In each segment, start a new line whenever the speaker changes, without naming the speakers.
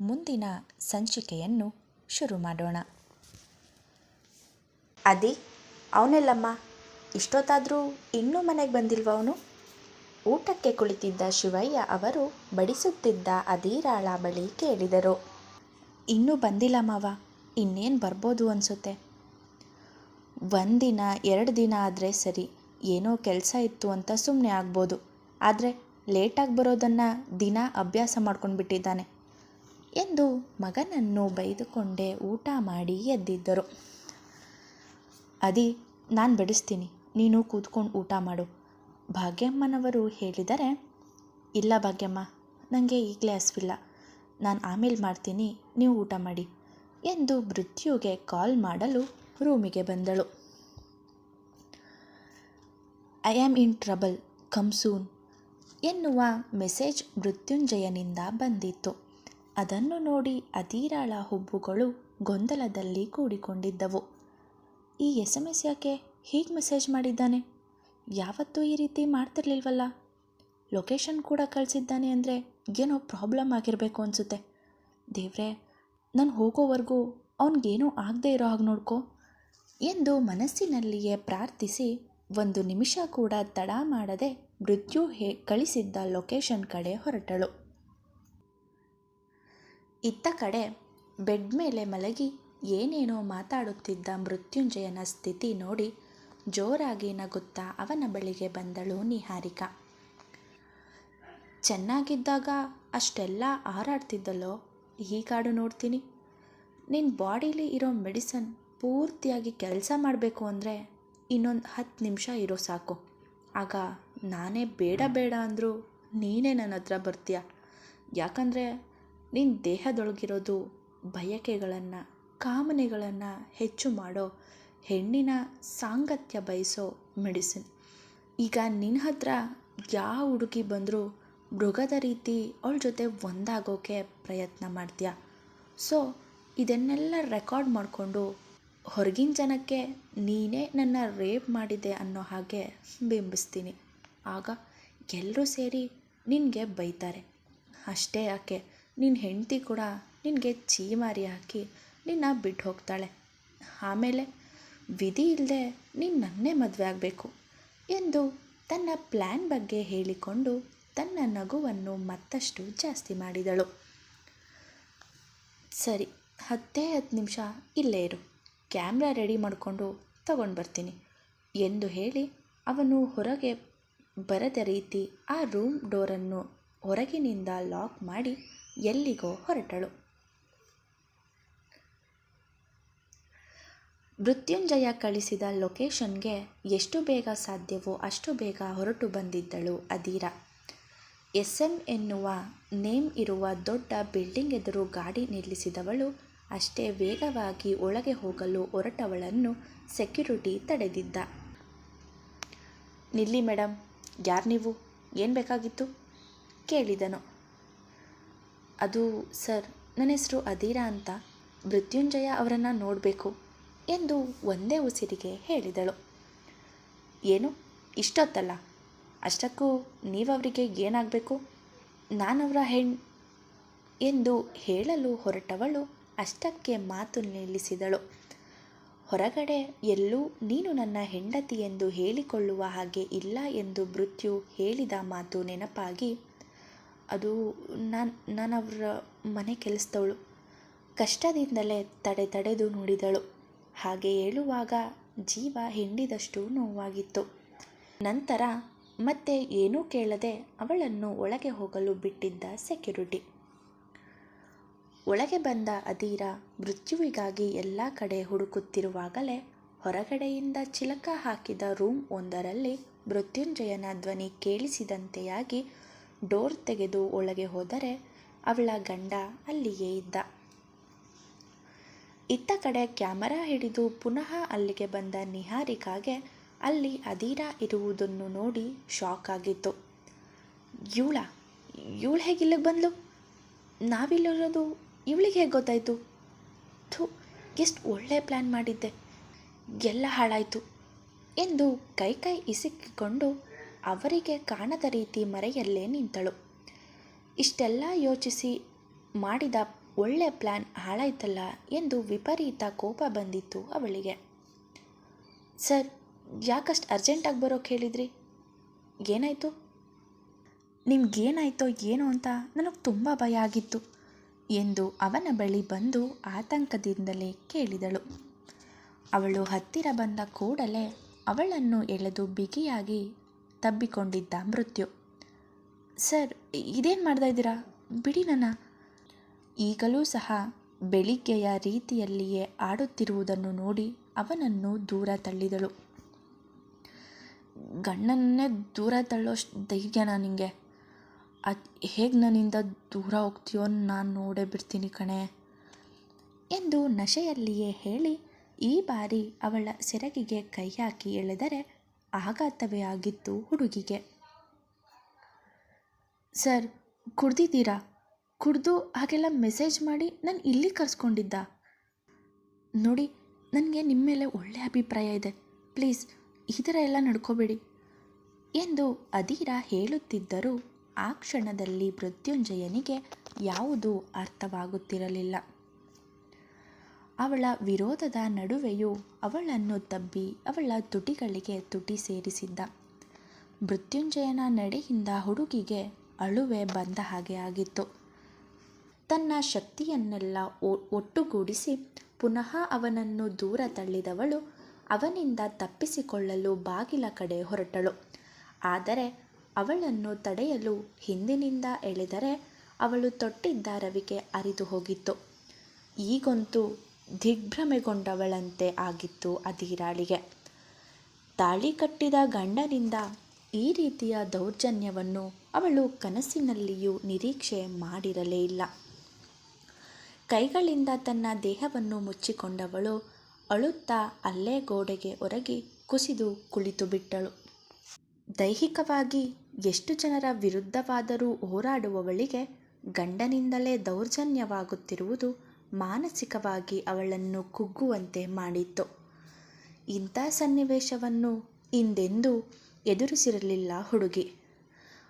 ಮುಂದಿನ ಸಂಚಿಕೆಯನ್ನು ಶುರು ಮಾಡೋಣ. ಅದಿ ಅವನೆಲ್ಲಮ್ಮ ಇಷ್ಟೊತ್ತಾದರೂ ಇನ್ನೂ ಮನೆಗೆ ಬಂದಿಲ್ವ ಅವನು? ಊಟಕ್ಕೆ ಕುಳಿತಿದ್ದ ಶಿವಯ್ಯ ಅವರು ಬಡಿಸುತ್ತಿದ್ದ ಅಧೀರಾಳ ಬಳಿ ಕೇಳಿದರು. ಇನ್ನೂ ಬಂದಿಲ್ಲ ಮಾವ ಇನ್ನೇನು ಬರ್ಬೋದು ಅನಿಸುತ್ತೆ. ಒಂದಿನ ಎರಡು ದಿನ ಆದರೆ ಸರಿ ಏನೋ ಕೆಲಸ ಇತ್ತು ಅಂತ ಸುಮ್ಮನೆ ಆಗ್ಬೋದು. ಆದರೆ ಲೇಟಾಗಿ ಬರೋದನ್ನು ದಿನ ಅಭ್ಯಾಸ ಮಾಡ್ಕೊಂಡು ಬಿಟ್ಟಿದ್ದಾನೆ ಎಂದು ಮಗನನ್ನು ಬೈದುಕೊಂಡೇ ಊಟ ಮಾಡಿ ಎದ್ದಿದ್ದರು. ಅದಿ, ನಾನು ಬಡಿಸ್ತೀನಿ. ನೀನು ಕೂತ್ಕೊಂಡು ಊಟ ಮಾಡು ಭಾಗ್ಯಮ್ಮನವರು ಹೇಳಿದರೆ, ಇಲ್ಲ ಭಾಗ್ಯಮ್ಮ ನನಗೆ ಈಗಲೇ ಹಸಿವಿಲ್ಲ. ನಾನು ಆಮೇಲೆ ಮಾಡ್ತೀನಿ. ನೀವು ಊಟ ಮಾಡಿ ಎಂದು ಮೃತ್ಯುಗೆ ಕಾಲ್ ಮಾಡಲು ರೂಮಿಗೆ ಬಂದಳು. I am in trouble. Come soon ಎನ್ನುವ ಮೆಸೇಜ್ ಮೃತ್ಯುಂಜಯನಿಂದ ಬಂದಿತ್ತು. ಅದನ್ನು ನೋಡಿ ಅಧೀರಾಳ ಹುಬ್ಬುಗಳು ಗೊಂದಲದಲ್ಲಿ ಕೂಡಿಕೊಂಡಿದ್ದವು. ಈ ಎಸ್ ಎಂ ಎಸ್ ಯಾಕೆ ಹೀಗೆ ಮೆಸೇಜ್ ಮಾಡಿದ್ದಾನೆ? ಯಾವತ್ತೂ ಈ ರೀತಿ ಮಾಡ್ತಿರ್ಲಿಲ್ವಲ್ಲ? ಲೊಕೇಶನ್ ಕೂಡ ಕಳಿಸಿದ್ದಾನೆ ಅಂದರೆ ಏನೋ ಪ್ರಾಬ್ಲಮ್ ಆಗಿರಬೇಕು ಅನಿಸುತ್ತೆ. ದೇವ್ರೆ, ನಾನು ಹೋಗೋವರೆಗೂ ಅವನಿಗೇನೂ ಆಗದೆ ಇರೋ ಹಾಗೆ ನೋಡ್ಕೊ. ಎಂದು ಮನಸ್ಸಿನಲ್ಲಿಯೇ ಪ್ರಾರ್ಥಿಸಿ ಒಂದು ನಿಮಿಷ ಕೂಡ ತಡ ಮಾಡದೆ ಮೃತ್ಯು ಹೇ, ಕಳಿಸಿದ್ದ ಲೊಕೇಶನ್ ಕಡೆ ಹೊರಟಳು. ಇತ್ತ ಕಡೆ ಬೆಡ್ ಮೇಲೆ ಮಲಗಿ ಏನೇನೋ ಮಾತಾಡುತ್ತಿದ್ದ ಮೃತ್ಯುಂಜಯನ ಸ್ಥಿತಿ ನೋಡಿ ಜೋರಾಗಿ ನಗುತ್ತಾ ಅವನ ಬಳಿಗೆ ಬಂದಳು ನಿಹಾರಿಕಾ. ಚೆನ್ನಾಗಿದ್ದಾಗ ಅಷ್ಟೆಲ್ಲ ಹಾರಾಡ್ತಿದ್ದಲ್ಲೋ? ಹೀಗಾಡು ನೋಡ್ತೀನಿ. ನಿನ್ನ ಬಾಡೀಲಿ ಇರೋ ಮೆಡಿಸನ್ ಪೂರ್ತಿಯಾಗಿ ಕೆಲಸ ಮಾಡಬೇಕು ಅಂದರೆ ಇನ್ನೊಂದು ಹತ್ತು ನಿಮಿಷ ಇರೋ ಸಾಕು. ಆಗ ನಾನೇ ಬೇಡ ಬೇಡ ಅಂದರೂ ನೀನೇ ನನ್ನ ಹತ್ರ ಬರ್ತೀಯ. ಯಾಕಂದರೆ ನಿನ್ನ ದೇಹದೊಳಗಿರೋದು ಬಯಕೆಗಳನ್ನು, ಕಾಮನೆಗಳನ್ನು ಹೆಚ್ಚು ಮಾಡೋ ಹೆಣ್ಣಿನ ಸಾಂಗತ್ಯ ಬಯಸೋ ಮೆಡಿಸಿನ್. ಈಗ ನಿನ್ನ ಹತ್ರ ಯಾವ ಹುಡುಗಿ ಬಂದರೂ ಮೃಗದ ರೀತಿ ಅವಳ ಜೊತೆ ಒಂದಾಗೋಕೆ ಪ್ರಯತ್ನ ಮಾಡ್ತೀಯ? ಸೊ, ಇದನ್ನೆಲ್ಲ ರೆಕಾರ್ಡ್ ಮಾಡಿಕೊಂಡು ಹೊರಗಿನ ಜನಕ್ಕೆ ನೀನೇ ನನ್ನ ರೇಪ್ ಮಾಡಿದೆ ಅನ್ನೋ ಹಾಗೆ ಬಿಂಬಿಸ್ತೀನಿ. ಆಗ ಎಲ್ಲರೂ ಸೇರಿ ನಿನಗೆ ಬೈತಾರೆ. ಅಷ್ಟೇ ಯಾಕೆ? ನಿನ್ನ ಹೆಂಡತಿ ಕೂಡ ನಿನಗೆ ಚೀಮಾರಿ ಹಾಕಿ ನಿನ್ನ ಬಿಟ್ಟು ಹೋಗ್ತಾಳೆ. ಆಮೇಲೆ, ವಿಧಿ ಇಲ್ಲದೆ ನೀನು ನನ್ನೇ ಮದುವೆ ಆಗಬೇಕು ಎಂದು ತನ್ನ ಪ್ಲ್ಯಾನ್ ಬಗ್ಗೆ ಹೇಳಿಕೊಂಡು ತನ್ನ ನಗುವನ್ನು ಮತ್ತಷ್ಟು ಜಾಸ್ತಿ ಮಾಡಿದಳು. ಸರಿ, ಹತ್ತೇ ಹತ್ತು ನಿಮಿಷ ಇಲ್ಲೇ ಇರು. ಕ್ಯಾಮ್ರಾ ರೆಡಿ ಮಾಡಿಕೊಂಡು ತಗೊಂಡು ಬರ್ತೀನಿ ಎಂದು ಹೇಳಿ ಅವನು ಹೊರಗೆ ಬರದ ರೀತಿ ಆ ರೂಮ್ ಡೋರನ್ನು ಹೊರಗಿನಿಂದ ಲಾಕ್ ಮಾಡಿ ಎಲ್ಲಿಗೋ ಹೊರಟಳು. ಮೃತ್ಯುಂಜಯ ಕಳಿಸಿದ ಲೊಕೇಶನ್ಗೆ ಎಷ್ಟು ಬೇಗ ಸಾಧ್ಯವೋ ಅಷ್ಟು ಬೇಗ ಹೊರಟು ಬಂದಿದ್ದಳು ಅದೀರ ಎಸ್ ಎಂ ಎನ್ನುವ ನೇಮ್ ಇರುವ ದೊಡ್ಡ ಬಿಲ್ಡಿಂಗ್ ಎದುರು ಗಾಡಿ ನಿಲ್ಲಿಸಿದವಳು ಅಷ್ಟೇ ವೇಗವಾಗಿ ಒಳಗೆ ಹೋಗಲು ಹೊರಟವಳನ್ನು ಸೆಕ್ಯುರಿಟಿ ತಡೆದಿದ್ದ. ನಿಲ್ಲಿ ಮೇಡಮ್ ಯಾರು ನೀವು? ಏನು ಬೇಕಾಗಿತ್ತು? ಕೇಳಿದನು. ಅದು, ಸರ್, ನನ್ನ ಹೆಸರು ಅದೀರಾ ಅಂತ ಮೃತ್ಯುಂಜಯ ಅವರನ್ನು ನೋಡಬೇಕು ಎಂದು ಒಂದೇ ಉಸಿರಿಗೆ ಹೇಳಿದಳು. ಏನು? ಇಷ್ಟೊತ್ತಲ್ಲ. ಅಷ್ಟಕ್ಕೂ ನೀವವರಿಗೆ ಏನಾಗಬೇಕು? ನಾನವರ ಹೆಣ್ ಎಂದು ಹೇಳಲು ಹೊರಟವಳು ಅಷ್ಟಕ್ಕೆ ಮಾತು ನಿಲ್ಲಿಸಿದಳು. ಹೊರಗಡೆ ಎಲ್ಲೂ ನೀನು ನನ್ನ ಹೆಂಡತಿ ಎಂದು ಹೇಳಿಕೊಳ್ಳುವ ಹಾಗೆ ಇಲ್ಲ ಎಂದು ಮೃತ್ಯು ಹೇಳಿದ ಮಾತು ನೆನಪಾಗಿ ಅದು ನಾನು ನಾನು ಅವರ ಮನೆ ಕೆಲಸದವಳು. ಕಷ್ಟದಿಂದಲೇ ತಡೆ ತಡೆದು ನುಡಿದಳು. ಹಾಗೆ ಹೇಳುವಾಗ ಜೀವ ಹಿಂಡಿದಷ್ಟು ನೋವಾಗಿತ್ತು. ನಂತರ ಮತ್ತೆ ಏನೂ ಕೇಳದೆ ಅವಳನ್ನು ಒಳಗೆ ಹೋಗಲು ಬಿಟ್ಟಿದ್ದ ಸೆಕ್ಯುರಿಟಿ. ಒಳಗೆ ಬಂದ ಅಧೀರ ಮೃತ್ಯುವಿಗಾಗಿ ಎಲ್ಲ ಕಡೆ ಹುಡುಕುತ್ತಿರುವಾಗಲೇ ಹೊರಗಡೆಯಿಂದ ಚಿಲಕ ಹಾಕಿದ ರೂಮ್ ಒಂದರಲ್ಲಿ ಮೃತ್ಯುಂಜಯನ ಧ್ವನಿ ಕೇಳಿಸಿದಂತೆಯಾಗಿ ಡೋರ್ ತೆಗೆದು ಒಳಗೆ ಹೋದರೆ ಅವಳ ಗಂಡ ಅಲ್ಲಿಯೇ ಇದ್ದ. ಇತ್ತ ಕಡೆ ಕ್ಯಾಮರಾ ಹಿಡಿದು ಪುನಃ ಅಲ್ಲಿಗೆ ಬಂದ ನಿಹಾರಿಕಾಗೆ ಅಲ್ಲಿ ಅದೀರಾ ಇರುವುದನ್ನು ನೋಡಿ ಶಾಕ್ ಆಗಿತ್ತು. ಇವಳ, ಇವಳು ಹೇಗೆ ಇಲ್ಲಿಗೆ ಬಂದ್ಲು? ನಾವಿಲ್ಲಿರೋದು ಇವಳಿಗೆ ಹೇಗೆ ಗೊತ್ತಾಯಿತು? ಥು, ಎಷ್ಟು ಒಳ್ಳೆ ಪ್ಲ್ಯಾನ್ ಮಾಡಿದ್ದೆ. ಎಲ್ಲ ಹಾಳಾಯಿತು ಎಂದು ಕೈ ಕೈ ಇಸಿಕಿಕೊಂಡು ಅವರಿಗೆ ಕಾಣದ ರೀತಿ ಮರೆಯಲ್ಲೇ ನಿಂತಳು. ಇಷ್ಟೆಲ್ಲ ಯೋಚಿಸಿ ಮಾಡಿದ ಒಳ್ಳೆ ಪ್ಲ್ಯಾನ್ ಹಾಳಾಯ್ತಲ್ಲ ಎಂದು ವಿಪರೀತ ಕೋಪ ಬಂದಿತ್ತು ಅವಳಿಗೆ. ಸರ್, ಯಾಕಷ್ಟು ಅರ್ಜೆಂಟಾಗಿ ಬರೋಕ್ಕೆ ಹೇಳಿದ್ರಿ? ಏನಾಯಿತು? ನಿಮ್ಗೇನಾಯ್ತೋ ಏನೋ ಅಂತ ನನಗೆ ತುಂಬ ಭಯ ಆಗಿತ್ತು ಎಂದು ಅವನ ಬಳಿ ಬಂದು ಆತಂಕದಿಂದಲೇ ಕೇಳಿದಳು. ಅವಳು ಹತ್ತಿರ ಬಂದ ಕೂಡಲೇ ಅವಳನ್ನು ಎಳೆದು ಬಿಗಿಯಾಗಿ ತಬ್ಬಿಕೊಂಡಿದ್ದ ಮೃತ್ಯು. ಸರ್, ಇದೇನು ಮಾಡ್ತಾ ಇದ್ದೀರಾ? ಬಿಡಿ ನನ್ನ. ಈಗಲೂ ಸಹ ಬೆಳಿಗ್ಗೆಯ ರೀತಿಯಲ್ಲಿಯೇ ಆಡುತ್ತಿರುವುದನ್ನು ನೋಡಿ ಅವನನ್ನು ದೂರ ತಳ್ಳಿದಳು. ಗಂಡನನ್ನೇ ದೂರ ತಳ್ಳೋಷ್ಟು ಧೈರ್ಯನಾ ನಿನಗೆ ಅದು ಹೇಗೆ ನನ್ನಿಂದ ದೂರ ಹೋಗ್ತೀಯೋ ನಾನು ನೋಡೇ ಬಿಡ್ತೀನಿ ಕಣೆ ಎಂದು ನಶೆಯಲ್ಲಿಯೇ ಹೇಳಿ ಈ ಬಾರಿ ಅವಳ ಸೆರಗಿಗೆ ಕೈ ಹಾಕಿ ಎಳೆದರೆ ಆಘಾತವೇ ಆಗಿತ್ತು ಹುಡುಗಿಗೆ. ಸರ್, ಕುಡ್ದಿದ್ದೀರಾ? ಕುಡ್ದು ಹಾಗೆಲ್ಲ ಮೆಸೇಜ್ ಮಾಡಿ ನಾನು ಇಲ್ಲಿ ಕರ್ಸ್ಕೊಂಡಿದ್ದ. ನೋಡಿ, ನನಗೆ ನಿಮ್ಮ ಮೇಲೆ ಒಳ್ಳೆಯ ಅಭಿಪ್ರಾಯ ಇದೆ. ಪ್ಲೀಸ್, ಈ ಥರ ಎಲ್ಲ ನಡ್ಕೋಬೇಡಿ. ಎಂದು ಅಧೀರ ಹೇಳುತ್ತಿದ್ದರೂ ಆ ಕ್ಷಣದಲ್ಲಿ ಮೃತ್ಯುಂಜಯನಿಗೆ ಯಾವುದೂ ಅರ್ಥವಾಗುತ್ತಿರಲಿಲ್ಲ. ಅವಳ ವಿರೋಧದ ನಡುವೆಯೂ ಅವಳನ್ನು ತಬ್ಬಿ ಅವಳ ತುಟಿಗಳಿಗೆ ತುಟಿ ಸೇರಿಸಿದ್ದ. ಮೃತ್ಯುಂಜಯನ ನಡೆಯಿಂದ ಹುಡುಗಿಗೆ ಅಳುವೆ ಬಂದ ಹಾಗೆ ಆಗಿತ್ತು. ತನ್ನ ಶಕ್ತಿಯನ್ನೆಲ್ಲ ಒಟ್ಟುಗೂಡಿಸಿ ಪುನಃ ಅವನನ್ನು ದೂರ ತಳ್ಳಿದವಳು ಅವನಿಂದ ತಪ್ಪಿಸಿಕೊಳ್ಳಲು ಬಾಗಿಲ ಕಡೆ ಹೊರಟಳು. ಆದರೆ ಅವಳನ್ನು ತಡೆಯಲು ಹಿಂದಿನಿಂದ ಎಳೆದರೆ ಅವಳು ತೊಟ್ಟಿದ್ದ ರವಿಗೆ ಅರಿದು ಹೋಗಿತ್ತು. ಈಗಂತೂ ದಿಗ್ಭ್ರಮೆಗೊಂಡವಳಂತೆ ಆಗಿತ್ತು ಅಧೀರಾಳಿಗೆ. ತಾಳಿ ಕಟ್ಟಿದ ಗಂಡನಿಂದ ಈ ರೀತಿಯ ದೌರ್ಜನ್ಯವನ್ನು ಅವಳು ಕನಸಿನಲ್ಲಿಯೂ ನಿರೀಕ್ಷೆ ಮಾಡಿರಲೇ ಇಲ್ಲ. ಕೈಗಳಿಂದ ತನ್ನ ದೇಹವನ್ನು ಮುಚ್ಚಿಕೊಂಡವಳು ಅಳುತ್ತಾ ಅಲ್ಲೇ ಗೋಡೆಗೆ ಒರಗಿ ಕುಸಿದು ಕುಳಿತು ಬಿಟ್ಟಳು. ದೈಹಿಕವಾಗಿ ಎಷ್ಟು ಜನರ ವಿರುದ್ಧವಾದರೂ ಹೋರಾಡುವವಳಿಗೆ ಗಂಡನಿಂದಲೇ ದೌರ್ಜನ್ಯವಾಗುತ್ತಿರುವುದು ಮಾನಸಿಕವಾಗಿ ಅವಳನ್ನು ಕುಗ್ಗುವಂತೆ ಮಾಡಿತ್ತು. ಇಂಥ ಸನ್ನಿವೇಶವನ್ನು ಹಿಂದೆಂದೂ ಎದುರಿಸಿರಲಿಲ್ಲ ಹುಡುಗಿ.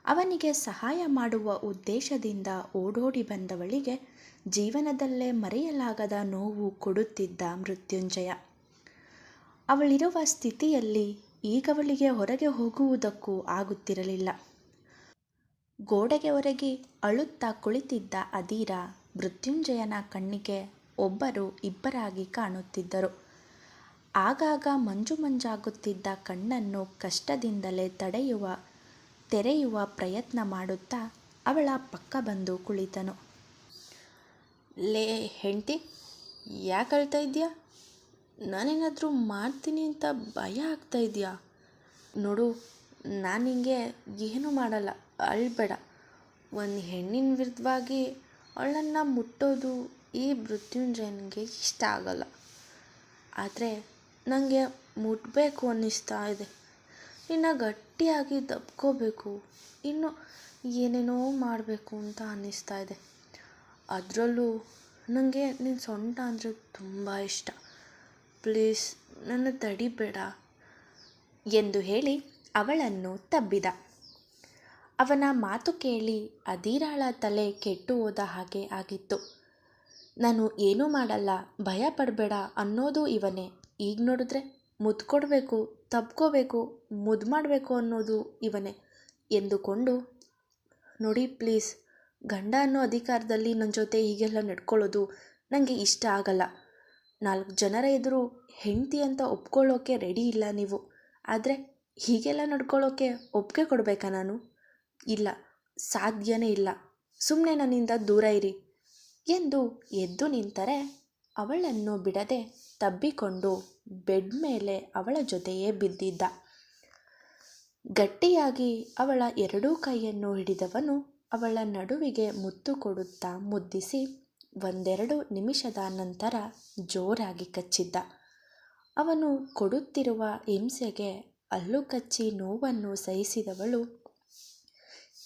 ಅವನಿಗೆ ಸಹಾಯ ಮಾಡುವ ಉದ್ದೇಶದಿಂದ ಓಡೋಡಿ ಬಂದವಳಿಗೆ ಜೀವನದಲ್ಲೇ ಮರೆಯಲಾಗದ ನೋವು ಕೊಡುತ್ತಿದ್ದ ಮೃತ್ಯುಂಜಯ. ಅವಳಿರುವ ಸ್ಥಿತಿಯಲ್ಲಿ ಈಗವಳಿಗೆ ಹೊರಗೆ ಹೋಗುವುದಕ್ಕೂ ಆಗುತ್ತಿರಲಿಲ್ಲ. ಗೋಡೆಗೆ ಹೊರಗೆ ಅಳುತ್ತಾ ಕುಳಿತಿದ್ದ ಅಧೀರ ಮೃತ್ಯುಂಜಯನ ಕಣ್ಣಿಗೆ ಒಬ್ಬರು ಇಬ್ಬರಾಗಿ ಕಾಣುತ್ತಿದ್ದರು. ಆಗಾಗ ಮಂಜು ಮಂಜಾಗುತ್ತಿದ್ದ ಕಣ್ಣನ್ನು ಕಷ್ಟದಿಂದಲೇ ತಡೆಯುವ, ತೆರೆಯುವ ಪ್ರಯತ್ನ ಮಾಡುತ್ತಾ ಅವಳ ಪಕ್ಕ ಬಂದು ಕುಳಿತನು. ಲೇ ಹೆಂಡತಿ, ಯಾಕೆ ಅಳ್ತಾ ಇದೆಯಾ ನಾನೇನಾದರೂ ಮಾಡ್ತೀನಿ ಅಂತ ಭಯ ಆಗ್ತಾ ಇದೆಯಾ ನೋಡು, ನಾನು ನಿಂಗೆ ಏನೂ ಮಾಡಲ್ಲ, ಅಳ್ಬೇಡ. ಒಂದು ಹೆಣ್ಣಿನ ವಿರುದ್ಧವಾಗಿ ಅವಳನ್ನು ಮುಟ್ಟೋದು ಈ ಮೃತ್ಯುಂಜಯನಿಗೆ ಇಷ್ಟ ಆಗಲ್ಲ. ಆದರೆ ನನಗೆ ಮುಟ್ಟಬೇಕು ಅನ್ನಿಸ್ತಾ ಇದೆ. ಇನ್ನು ಗಟ್ಟಿಯಾಗಿ ದಬ್ಕೋಬೇಕು. ಇನ್ನು ಏನೇನೋ ಮಾಡಬೇಕು ಅಂತ ಅನ್ನಿಸ್ತಾ ಇದೆ. ಅದರಲ್ಲೂ ನನಗೆ ನಿನ್ನ ಸೊಂಟ ಅಂದರೆ ತುಂಬ ಇಷ್ಟ. ಪ್ಲೀಸ್ ನನ್ನ ತಡಿಬೇಡ. ಎಂದು ಹೇಳಿ ಅವಳನ್ನು ತಬ್ಬಿದ. ಅವನ ಮಾತು ಕೇಳಿ ಅದಿರಾಳ ತಲೆ ಕೆಟ್ಟು ಹೋದ ಹಾಗೆ ಆಗಿತ್ತು. ನಾನು ಏನೂ ಮಾಡಲ್ಲ, ಭಯ ಪಡಬೇಡ ಅನ್ನೋದು ಇವನೇ. ಈಗ ನೋಡಿದ್ರೆ ಮುದ್ಕೊಡ್ಬೇಕು ಕೊಡಬೇಕು ತಬ್ಕೋಬೇಕು ಮುದ್ದು ಮಾಡಬೇಕು ಅನ್ನೋದು ಇವನೇ ಎಂದುಕೊಂಡು, ನೋಡಿ ಪ್ಲೀಸ್, ಗಂಡ ಅನ್ನೋ ಅಧಿಕಾರದಲ್ಲಿ ನನ್ನ ಜೊತೆ ಹೀಗೆಲ್ಲ ನಡ್ಕೊಳ್ಳೋದು ನನಗೆ ಇಷ್ಟ ಆಗಲ್ಲ. ನಾಲ್ಕು ಜನರ ಎದುರು ಹೆಂಡತಿ ಅಂತ ಒಪ್ಕೊಳ್ಳೋಕೆ ರೆಡಿ ಇಲ್ಲ ನೀವು. ಆದರೆ ಹೀಗೆಲ್ಲ ನಡ್ಕೊಳ್ಳೋಕೆ ಒಪ್ಪಿಗೆ ಕೊಡಬೇಕಾ ನಾನು? ಇಲ್ಲ, ಸಾಧ್ಯನೇ ಇಲ್ಲ. ಸುಮ್ಮನೆ ನನ್ನಿಂದ ದೂರ ಇರಿ ಎಂದು ಎದ್ದು ನಿಂತರೆ ಅವಳನ್ನು ಬಿಡದೆ ತಬ್ಬಿಕೊಂಡು ಬೆಡ್ ಮೇಲೆ ಅವಳ ಜೊತೆಯೇ ಬಿದ್ದಿದ್ದ. ಗಟ್ಟಿಯಾಗಿ ಅವಳ ಎರಡೂ ಕೈಯನ್ನು ಹಿಡಿದವನು ಅವಳ ನಡುವಿಗೆ ಮುತ್ತು ಕೊಡುತ್ತಾ ಮುದ್ದಿಸಿ ಒಂದೆರಡು ನಿಮಿಷದ ನಂತರ ಜೋರಾಗಿ ಕಚ್ಚಿದ್ದ. ಅವನು ಕೊಡುತ್ತಿರುವ ಹಿಂಸೆಗೆ ಅಲ್ಲು ಕಚ್ಚಿ ನೋವನ್ನು ಸಹಿಸಿದವಳು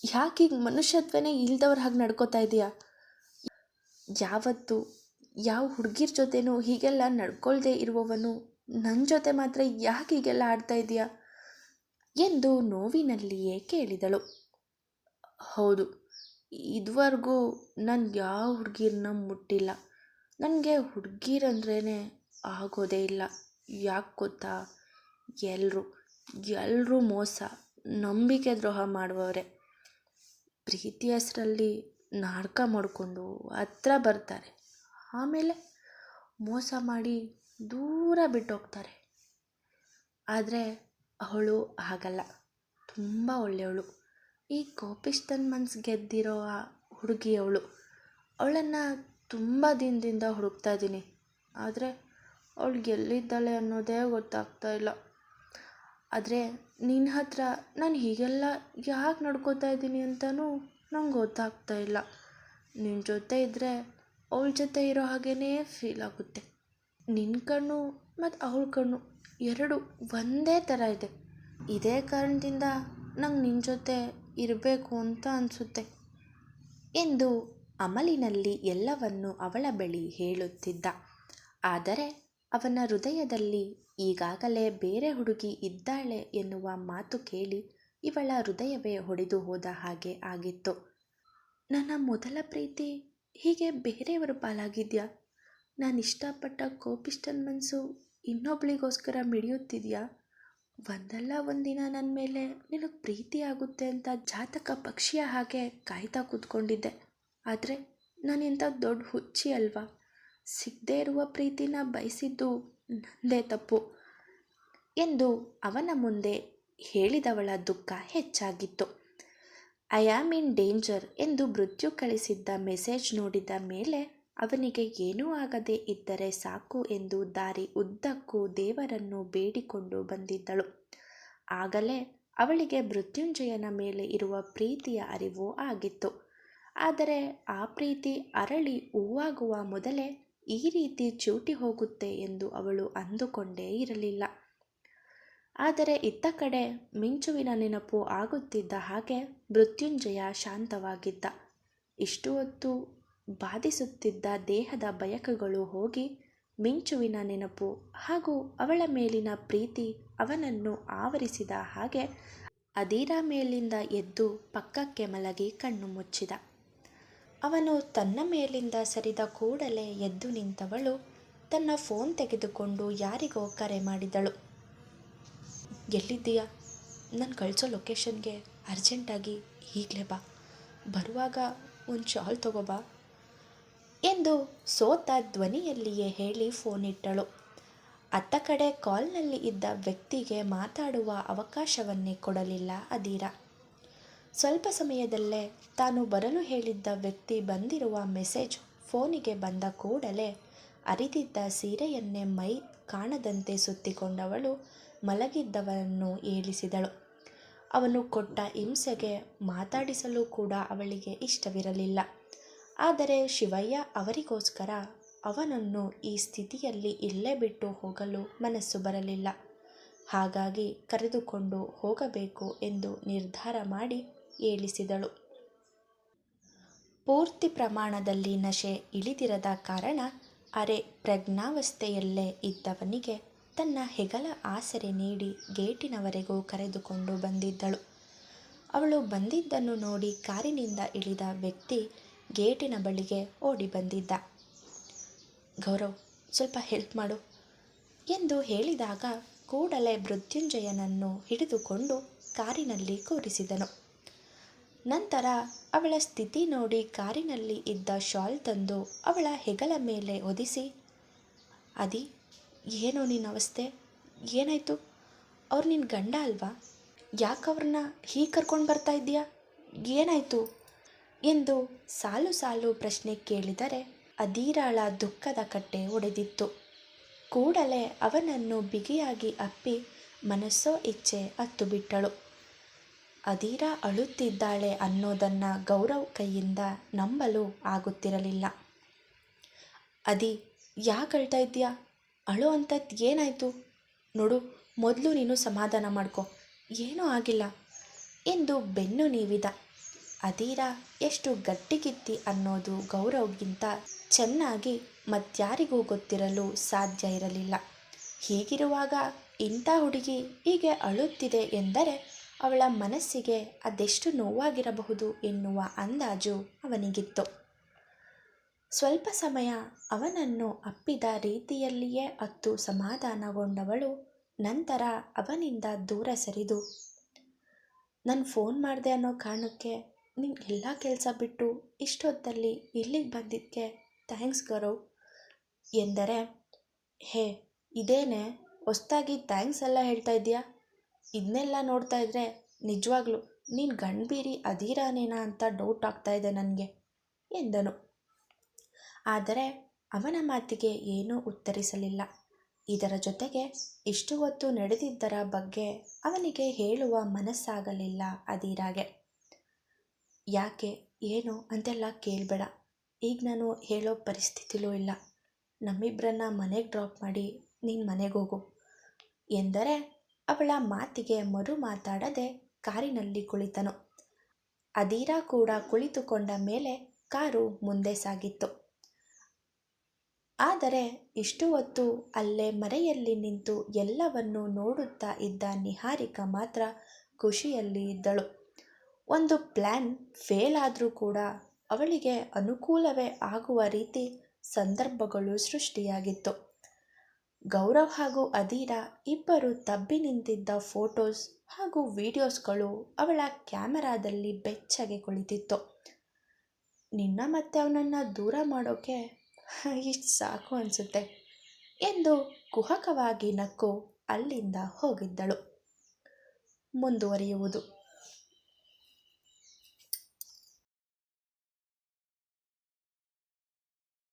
ಯಾಕೀಗ ಮನುಷ್ಯತ್ವನೇ ಇಲ್ದವ್ರ ಹಾಗೆ ನಡ್ಕೋತಾ ಇದೆಯಾ? ಯಾವತ್ತು, ಯಾವ ಹುಡುಗಿರ ಜೊತೆನೂ ಹೀಗೆಲ್ಲ ನಡ್ಕೊಳ್ದೇ ಇರುವವನು ನನ್ನ ಜೊತೆ ಮಾತ್ರ ಯಾಕೆ ಹೀಗೆಲ್ಲ ಆಡ್ತಾ ಇದೆಯಾ? ಎಂದು ನೋವಿನಲ್ಲಿಯೇ ಕೇಳಿದಳು ಹೌದು, ಇದುವರೆಗೂ ನಾನು ಯಾವ ಹುಡುಗಿರನ್ನ ಮುಟ್ಟಿಲ್ಲ. ನನಗೆ ಹುಡುಗಿರಂದ್ರೇ ಆಗೋದೇ ಇಲ್ಲ. ಯಾಕೆ ಗೊತ್ತಾ? ಎಲ್ಲರೂ ಎಲ್ಲರೂ ಮೋಸ, ನಂಬಿಕೆ ದ್ರೋಹ ಮಾಡುವವರೆ. ಪ್ರೀತಿ ಹೆಸರಲ್ಲಿ ನಾಟಕ ಮಾಡಿಕೊಂಡು ಹತ್ರ ಬರ್ತಾರೆ. ಆಮೇಲೆ ಮೋಸ ಮಾಡಿ ದೂರ ಬಿಟ್ಟೋಗ್ತಾರೆ. ಆದರೆ ಅವಳು ಹಾಗಲ್ಲ. ತುಂಬ ಒಳ್ಳೆಯವಳು. ಈ ಕೋಪಿಸ್ತನ ಮನ್ಸು ಗೆದ್ದಿರೋ ಆ ಹುಡುಗಿ ಅವಳು ಅವಳನ್ನು ತುಂಬ ದಿನದಿಂದ ಹುಡುಕ್ತಾ ಇದ್ದೀನಿ. ಆದರೆ ಅವಳು ಎಲ್ಲಿದ್ದಾಳೆ ಅನ್ನೋದೇ ಗೊತ್ತಾಗ್ತಾ ಇಲ್ಲ. ಆದರೆ ನಿನ್ನ ಹತ್ತಿರ ನಾನು ಹೀಗೆಲ್ಲ ಯಾಕೆ ನಡ್ಕೋತಾ ಇದ್ದೀನಿ ಅಂತಲೂ ನಂಗೆ ಗೊತ್ತಾಗ್ತಾ ಇಲ್ಲ. ನಿನ್ನ ಜೊತೆ ಇದ್ದರೆ ಅವಳ ಜೊತೆ ಇರೋ ಹಾಗೇ ಫೀಲ್ ಆಗುತ್ತೆ. ನಿನ್ನ ಕಣ್ಣು ಮತ್ತು ಅವಳ ಕಣ್ಣು ಎರಡು ಒಂದೇ ಥರ ಇದೆ. ಇದೇ ಕಾರಣದಿಂದ ನಂಗೆ ನಿನ್ನ ಜೊತೆ ಇರಬೇಕು ಅಂತ ಅನಿಸುತ್ತೆ. ಎಂದು ಅಮಲಿನಲ್ಲಿ ಎಲ್ಲವನ್ನು ಅವಳ ಬಳಿ ಹೇಳುತ್ತಿದ್ದ. ಆದರೆ ಅವನ ಹೃದಯದಲ್ಲಿ ಈಗಾಗಲೇ ಬೇರೆ ಹುಡುಗಿ ಇದ್ದಾಳೆ ಎನ್ನುವ ಮಾತು ಕೇಳಿ ಇವಳ ಹೃದಯವೇ ಹೊಡೆದು ಹೋದ ಹಾಗೆ ಆಗಿತ್ತು. ನನ್ನ ಮೊದಲ ಪ್ರೀತಿ ಹೀಗೆ ಬೇರೆಯವರ ಪಾಲಾಗಿದ್ಯಾ? ನಾನು ಇಷ್ಟಪಟ್ಟ ಕೋಪಿಷ್ಟನ್ ಮನಸ್ಸು ಇನ್ನೊಬ್ಳಿಗೋಸ್ಕರ ಮಿಡಿಯುತ್ತಿದೆಯಾ? ಒಂದಲ್ಲ ಒಂದಿನ ನನ್ನ ಮೇಲೆ ನಿನಗೆ ಪ್ರೀತಿ ಆಗುತ್ತೆ ಅಂತ ಜಾತಕ ಪಕ್ಷಿಯ ಹಾಗೆ ಕಾಯ್ತಾ ಕೂತ್ಕೊಂಡಿದ್ದೆ. ಆದರೆ ನಾನು ಎಂಥ ದೊಡ್ಡ ಹುಚ್ಚಿ ಅಲ್ವಾ? ಸಿಗದೇ ಇರುವ ಪ್ರೀತಿನ ಬಯಸಿದ್ದು ನನ್ನದೇ ತಪ್ಪು ಎಂದು ಅವನ ಮುಂದೆ ಹೇಳಿದವಳ ದುಃಖ ಹೆಚ್ಚಾಗಿತ್ತು. ಐ ಆಮ್ ಇನ್ ಡೇಂಜರ್ ಎಂದು ಮೃತ್ಯು ಕಳಿಸಿದ್ದ ಮೆಸೇಜ್ ನೋಡಿದ ಮೇಲೆ ಅವನಿಗೆ ಏನೂ ಆಗದೇ ಇದ್ದರೆ ಸಾಕು ಎಂದು ದಾರಿ ಉದ್ದಕ್ಕೂ ದೇವರನ್ನು ಬೇಡಿಕೊಂಡು ಬಂದಿದ್ದಳು. ಆಗಲೇ ಅವಳಿಗೆ ಮೃತ್ಯುಂಜಯನ ಮೇಲೆ ಇರುವ ಪ್ರೀತಿಯ ಅರಿವು ಆಗಿತ್ತು. ಆದರೆ ಆ ಪ್ರೀತಿ ಅರಳಿ ಹೂವಾಗುವ ಮೊದಲೇ ಈ ರೀತಿ ಚೂಟಿ ಹೋಗುತ್ತೆ ಎಂದು ಅವಳು ಅಂದುಕೊಂಡೇ ಇರಲಿಲ್ಲ. ಆದರೆ ಇತ್ತ ಕಡೆ ಮಿಂಚುವಿನ ನೆನಪು ಆಗುತ್ತಿದ್ದ ಹಾಗೆ ಮೃತ್ಯುಂಜಯ ಶಾಂತವಾಗಿದ್ದ. ಇಷ್ಟು ಹೊತ್ತು ಬಾಧಿಸುತ್ತಿದ್ದ ದೇಹದ ಬಯಕಗಳು ಹೋಗಿ ಮಿಂಚುವಿನ ನೆನಪು ಹಾಗೂ ಅವಳ ಮೇಲಿನ ಪ್ರೀತಿ ಅವನನ್ನು ಆವರಿಸಿದ ಹಾಗೆ ಅದೀರ ಮೇಲಿಂದ ಎದ್ದು ಪಕ್ಕಕ್ಕೆ ಮಲಗಿ ಕಣ್ಣು ಮುಚ್ಚಿದ. ಅವನು ತನ್ನ ಮೇಲಿಂದ ಸರಿದ ಕೂಡಲೇ ಎದ್ದು ನಿಂತವಳು. ತನ್ನ ಫೋನ್ ತೆಗೆದುಕೊಂಡು ಯಾರಿಗೋ ಕರೆ ಮಾಡಿದಳು. ಎಲ್ಲಿದ್ದೀಯಾ? ನಾನು ಕಳಿಸೋ ಲೊಕೇಶನ್ಗೆ ಅರ್ಜೆಂಟಾಗಿ ಈಗಲೇ ಬಾ. ಬರುವಾಗ ಒಂದು ಶಾಲ್ ತಗೋಬಾ ಎಂದು ಸೋತ ಧ್ವನಿಯಲ್ಲಿಯೇ ಹೇಳಿ ಫೋನ್ ಇಟ್ಟಳು. ಅತ್ತ ಕಡೆ ಕಾಲ್ನಲ್ಲಿ ಇದ್ದ ವ್ಯಕ್ತಿಗೆ ಮಾತಾಡುವ ಅವಕಾಶವನ್ನೇ ಕೊಡಲಿಲ್ಲ ಅದೀರ ಸ್ವಲ್ಪ ಸಮಯದಲ್ಲೇ ತಾನು ಬರಲು ಹೇಳಿದ್ದ ವ್ಯಕ್ತಿ ಬಂದಿರುವ ಮೆಸೇಜ್ ಫೋನಿಗೆ ಬಂದ ಕೂಡಲೇ ಅರಿದಿದ್ದ ಸೀರೆಯನ್ನೇ ಮೈ ಕಾಣದಂತೆ ಸುತ್ತಿಕೊಂಡವಳು ಮಲಗಿದ್ದವನನ್ನು ಏಳಿಸಿದಳು. ಅವನು ಕೊಟ್ಟ ಹಿಂಸೆಗೆ ಮಾತಾಡಿಸಲು ಕೂಡ ಅವಳಿಗೆ ಇಷ್ಟವಿರಲಿಲ್ಲ. ಆದರೆ ಶಿವಯ್ಯ ಅವರಿಗೋಸ್ಕರ ಅವನನ್ನು ಈ ಸ್ಥಿತಿಯಲ್ಲಿ ಇಲ್ಲೇ ಬಿಟ್ಟು ಹೋಗಲು ಮನಸ್ಸು ಬರಲಿಲ್ಲ. ಹಾಗಾಗಿ ಕರೆದುಕೊಂಡು ಹೋಗಬೇಕು ಎಂದು ನಿರ್ಧಾರ ಮಾಡಿ ಏಳಿಸಿದಳು ಪೂರ್ತಿ ಪ್ರಮಾಣದಲ್ಲಿ ನಶೆ ಇಳಿದಿರದ ಕಾರಣ ಅರೆ ಪ್ರಜ್ಞಾವಸ್ಥೆಯಲ್ಲೇ ಇದ್ದವನಿಗೆ ತನ್ನ ಹೆಗಲ ಆಸರೆ ನೀಡಿ ಗೇಟಿನವರೆಗೂ ಕರೆದುಕೊಂಡು ಬಂದಿದ್ದಳು. ಅವಳು ಬಂದಿದ್ದನ್ನು ನೋಡಿ ಕಾರಿನಿಂದ ಇಳಿದ ವ್ಯಕ್ತಿ ಗೇಟಿನ ಬಳಿಗೆ ಓಡಿ ಬಂದಿದ್ದ. ಗೌರವ್, ಸ್ವಲ್ಪ ಹೆಲ್ಪ್ ಮಾಡು ಎಂದು ಹೇಳಿದಾಗ ಕೂಡಲೇ ಮೃತ್ಯುಂಜಯನನ್ನು ಹಿಡಿದುಕೊಂಡು ಕಾರಿನಲ್ಲಿ ಕೂರಿಸಿದನು. ನಂತರ ಅವಳ ಸ್ಥಿತಿ ನೋಡಿ ಕಾರಿನಲ್ಲಿ ಇದ್ದ ಶಾಲ್ ತಂದು ಅವಳ ಹೆಗಲ ಮೇಲೆ ಒದಿಸಿ ಅದಿ, ಏನು ನಿನ್ನ ಅವಸ್ಥೆ? ಏನಾಯಿತು? ಅವ್ರು ನಿನ್ನ ಗಂಡ ಅಲ್ವಾ? ಯಾಕವ್ರನ್ನ ಹೀಗೆ ಕರ್ಕೊಂಡು ಬರ್ತಾ ಇದ್ದೀಯಾ? ಏನಾಯಿತು? ಎಂದು ಸಾಲು ಸಾಲು ಪ್ರಶ್ನೆ ಕೇಳಿದರೆ ಅದೀರಾಳ ದುಃಖದ ಕಟ್ಟೆ ಒಡೆದಿತ್ತು. ಕೂಡಲೇ ಅವನನ್ನು ಬಿಗಿಯಾಗಿ ಅಪ್ಪಿ ಮನಸ್ಸೋ ಇಚ್ಛೆ ಹತ್ತು ಬಿಟ್ಟಳು. ಅಧೀರ ಅಳುತ್ತಿದ್ದಾಳೆ ಅನ್ನೋದನ್ನು ಗೌರವ್ ಕೈಯಿಂದ ನಂಬಲು ಆಗುತ್ತಿರಲಿಲ್ಲ. ಅದಿ ಯಾಕೆ ಅಳ್ತಾ ಇದ್ದೀಯಾ? ಅಳು ಅಂಥದ್ದು ಏನಾಯಿತು? ನೋಡು, ಮೊದಲು ನೀನು ಸಮಾಧಾನ ಮಾಡ್ಕೊ. ಏನೂ ಆಗಿಲ್ಲ. ಎಂದು ಬೆನ್ನು ನೀವಿದ. ಅದೀರ ಎಷ್ಟು ಗಟ್ಟಿಗಿತ್ತಿ ಅನ್ನೋದು ಗೌರವ್ಗಿಂತ ಚೆನ್ನಾಗಿ ಮತ್ಯಾರಿಗೂ ಗೊತ್ತಿರಲು ಸಾಧ್ಯ ಇರಲಿಲ್ಲ. ಹೀಗಿರುವಾಗ ಇಂಥ ಹುಡುಗಿ ಹೀಗೆ ಅಳುತ್ತಿದೆ ಎಂದರೆ ಅವಳ ಮನಸ್ಸಿಗೆ ಅದೆಷ್ಟು ನೋವಾಗಿರಬಹುದು ಎನ್ನುವ ಅಂದಾಜು ಅವನಿಗಿತ್ತು. ಸ್ವಲ್ಪ ಸಮಯ ಅವನನ್ನು ಅಪ್ಪಿದ ರೀತಿಯಲ್ಲಿಯೇ ಅತ್ತು ಸಮಾಧಾನಗೊಂಡವಳು, ನಂತರ ಅವನಿಂದ ದೂರ ಸರಿದು, ನಾನು ಫೋನ್ ಮಾಡಿದೆ ಅನ್ನೋ ಕಾರಣಕ್ಕೆ ನೀನು ಎಲ್ಲ ಕೆಲಸ ಬಿಟ್ಟು ಇಷ್ಟೊತ್ತಲ್ಲಿ ಇಲ್ಲಿಗೆ ಬಂದಿದ್ದಕ್ಕೆ ಥ್ಯಾಂಕ್ಸ್ ಗೌರವ್ ಎಂದರೆ, ಹೇ, ಇದೇನೆ, ಹೊಸ್ದಾಗಿ ಥ್ಯಾಂಕ್ಸ್ ಎಲ್ಲ ಹೇಳ್ತಾ ಇದೆಯಾ ಇದನ್ನೆಲ್ಲ ನೋಡ್ತಾ ಇದ್ರೆ ನಿಜವಾಗ್ಲೂ ನೀನು ಗಂಡ್ಬೀರಿ ಅಧೀರಾನೇನಾ ಅಂತ ಡೌಟ್ ಆಗ್ತಾ ಇದೆ ನನಗೆ, ಎಂದನು. ಆದರೆ ಅವನ ಮಾತಿಗೆ ಏನೂ ಉತ್ತರಿಸಲಿಲ್ಲ. ಇದರ ಜೊತೆಗೆ ಇಷ್ಟು ಹೊತ್ತು ನಡೆದಿದ್ದರ ಬಗ್ಗೆ ಅವನಿಗೆ ಹೇಳುವ ಮನಸ್ಸಾಗಲಿಲ್ಲ ಅದೀರಾಗೆ ಯಾಕೆ, ಏನು ಅಂತೆಲ್ಲ ಕೇಳಬೇಡ. ಈಗ ನಾನು ಹೇಳೋ ಪರಿಸ್ಥಿತಿಲೂ ಇಲ್ಲ. ನಮ್ಮಿಬ್ಬರನ್ನ ಮನೆಗೆ ಡ್ರಾಪ್ ಮಾಡಿ ನೀನು ಮನೆಗೆ ಹೋಗು, ಎಂದರೆ ಅವಳ ಮಾತಿಗೆ ಮರು ಮಾತಾಡದೆ ಕಾರಿನಲ್ಲಿ ಕುಳಿತನು. ಅದೀರಾ ಕೂಡ ಕುಳಿತುಕೊಂಡ ಮೇಲೆ ಕಾರು ಮುಂದೆ ಸಾಗಿತ್ತು. ಆದರೆ ಇಷ್ಟು ಹೊತ್ತು ಅಲ್ಲೇ ಮರೆಯಲ್ಲಿ ನಿಂತು ಎಲ್ಲವನ್ನೂ ನೋಡುತ್ತಾ ಇದ್ದ ನಿಹಾರಿಕ ಮಾತ್ರ ಖುಷಿಯಲ್ಲಿ ಇದ್ದಳು. ಒಂದು ಪ್ಲ್ಯಾನ್ ಫೇಲ್ ಆದರೂ ಕೂಡ ಅವಳಿಗೆ ಅನುಕೂಲವೇ ಆಗುವ ರೀತಿ ಸಂದರ್ಭಗಳು ಸೃಷ್ಟಿಯಾಗಿತ್ತು. ಗೌರವ್ ಹಾಗೂ ಅದೀರಾ ಇಬ್ಬರು ತಬ್ಬಿ ನಿಂತಿದ್ದ ಫೋಟೋಸ್ ಹಾಗೂ ವಿಡಿಯೋಸ್ಗಳು ಅವಳ ಕ್ಯಾಮೆರಾದಲ್ಲಿ ಬೆಚ್ಚಗೆ ಕುಳಿತಿತ್ತು ನಿನ್ನ ಮತ್ತೆ ಅವನನ್ನು ದೂರ ಮಾಡೋಕ್ಕೆ ಇಷ್ಟು ಸಾಕು ಅನಿಸುತ್ತೆ ಎಂದು ಕುಹಕವಾಗಿ ನಕ್ಕು ಅಲ್ಲಿಂದ ಹೋಗಿದ್ದಳು. ಮುಂದುವರಿಯುವುದು.